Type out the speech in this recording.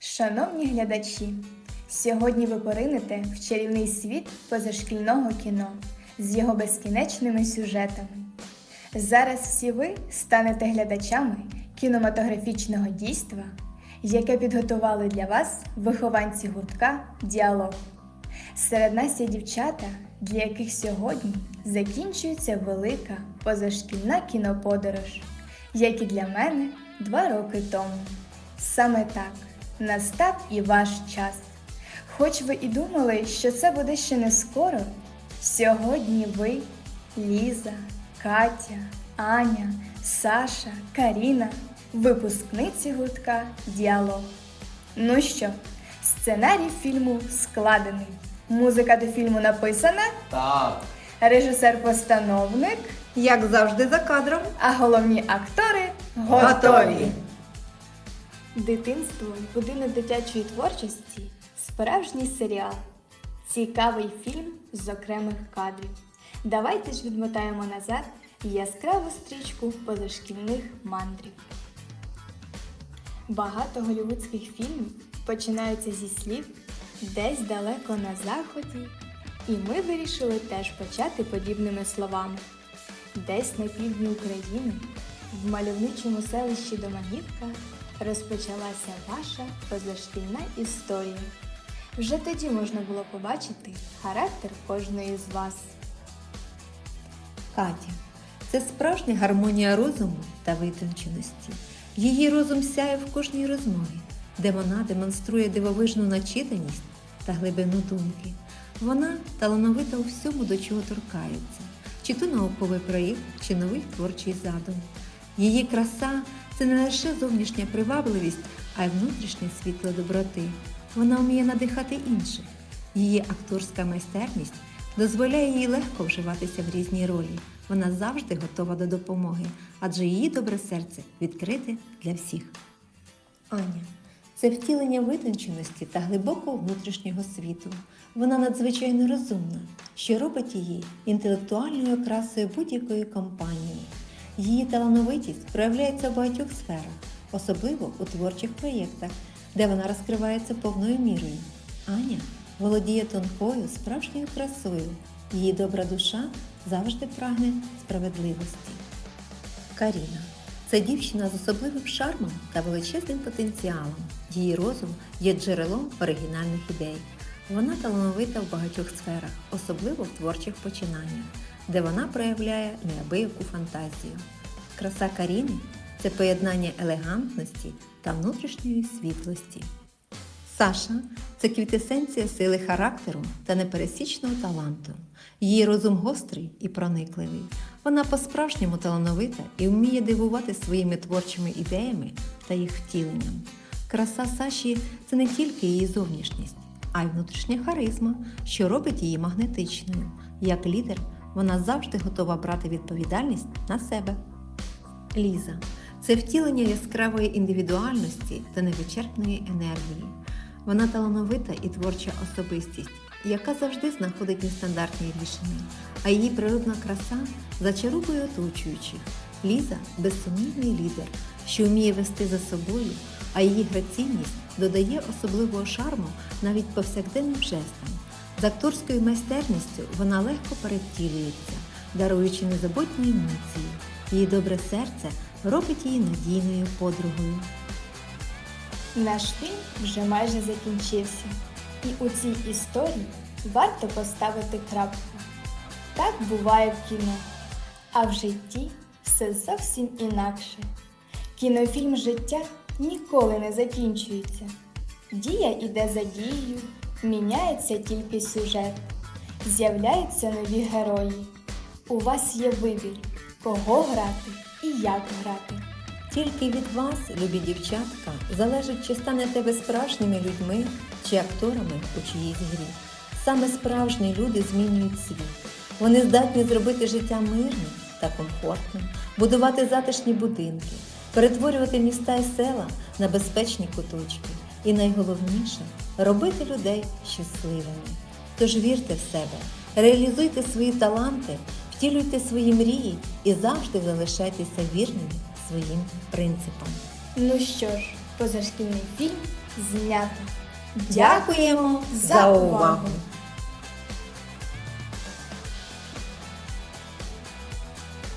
Шановні глядачі, сьогодні ви поринете в чарівний світ позашкільного кіно з його безкінечними сюжетами. Зараз всі ви станете глядачами кінематографічного дійства, яке підготували для вас вихованці гуртка Діалог. Серед нас є дівчата, для яких сьогодні закінчується велика позашкільна кіноподорож, як і для мене два роки тому. Саме так настав і ваш час. Хоч ви і думали, що це буде ще не скоро, сьогодні ви, Ліза, Катя, Аня, Саша, Каріна, випускниці гуртка Діалог. Ну що, сценарій фільму складений. Музика до фільму написана, Так. режисер-постановник, Як завжди за кадром. а головні актори Готові. Дитинство будинок дитячої творчості справжній серіал. Цікавий фільм з окремих кадрів. Давайте ж відмотаємо назад яскраву стрічку позашкільних мандрів. Багато голівудських фільмів починаються зі слів десь далеко на заході, і ми вирішили теж почати подібними словами. Десь на півдні України, в мальовничому селищі Доманівка, розпочалася ваша позашкільна історія. Вже тоді можна було побачити характер кожної з вас. Катя. Це справжня гармонія розуму та витонченості. Її розум сяє в кожній розмові, де вона демонструє дивовижну начитаність та глибину думки. Вона талановита у всьому, до чого торкається, чи то науковий проєкт, чи новий творчий задум. Її краса це не лише зовнішня привабливість, а й внутрішнє світло доброти. Вона вміє надихати інших. Її акторська майстерність дозволяє їй легко вживатися в різні ролі. Вона завжди готова до допомоги, адже її добре серце відкрите для всіх. Аня це втілення витонченості та глибокого внутрішнього світу. Вона надзвичайно розумна, що робить її інтелектуальною окрасою будь-якої компанії. Її талановитість проявляється в багатьох сферах, особливо у творчих проєктах, де вона розкривається повною мірою. Аня володіє тонкою, справжньою красою. Її добра душа завжди прагне справедливості. Каріна це дівчина з особливим шармом та величезним потенціалом. Її розум є джерелом оригінальних ідей. Вона талановита в багатьох сферах, особливо в творчих починаннях, де вона проявляє неабияку фантазію. Краса Каріни це поєднання елегантності та внутрішньої світлості. Саша це квітесенція сили характеру та непересічного таланту. Її розум гострий і проникливий. Вона по-справжньому талановита і вміє дивувати своїми творчими ідеями та їх втіленням. Краса Саші це не тільки її зовнішність, а й внутрішня харизма, що робить її магнетичною. Як лідер, вона завжди готова брати відповідальність на себе. Ліза це втілення яскравої індивідуальності та невичерпної енергії. Вона талановита і творча особистість, яка завжди знаходить нестандартні рішення, а її природна краса зачаровує оточуючих. Ліза безсумнівний лідер, що вміє вести за собою, а її граційність додає особливого шарму навіть повсякденним жестам. З акторською майстерністю вона легко перевтілюється, даруючи незабутні емоції. Її добре серце робить її надійною подругою. Наш фільм вже майже закінчився, і у цій історії варто поставити крапку. Так буває в кіно, а в житті все зовсім інакше. Кінофільм життя ніколи не закінчується. Дія іде за дією, міняється тільки сюжет, з'являються нові герої. У вас є вибір, кого грати і як грати. Тільки від вас, любі дівчатка, залежить, чи станете ви справжніми людьми чи акторами у чиїсь грі. Саме справжні люди змінюють світ. Вони здатні зробити життя мирним та комфортним, будувати затишні будинки, перетворювати міста і села на безпечні куточки. І найголовніше робити людей щасливими. Тож вірте в себе, реалізуйте свої таланти, втілюйте свої мрії і завжди залишайтеся вірними своїм принципам. Ну що ж, позашкільний фільм знято. Дякуємо за увагу!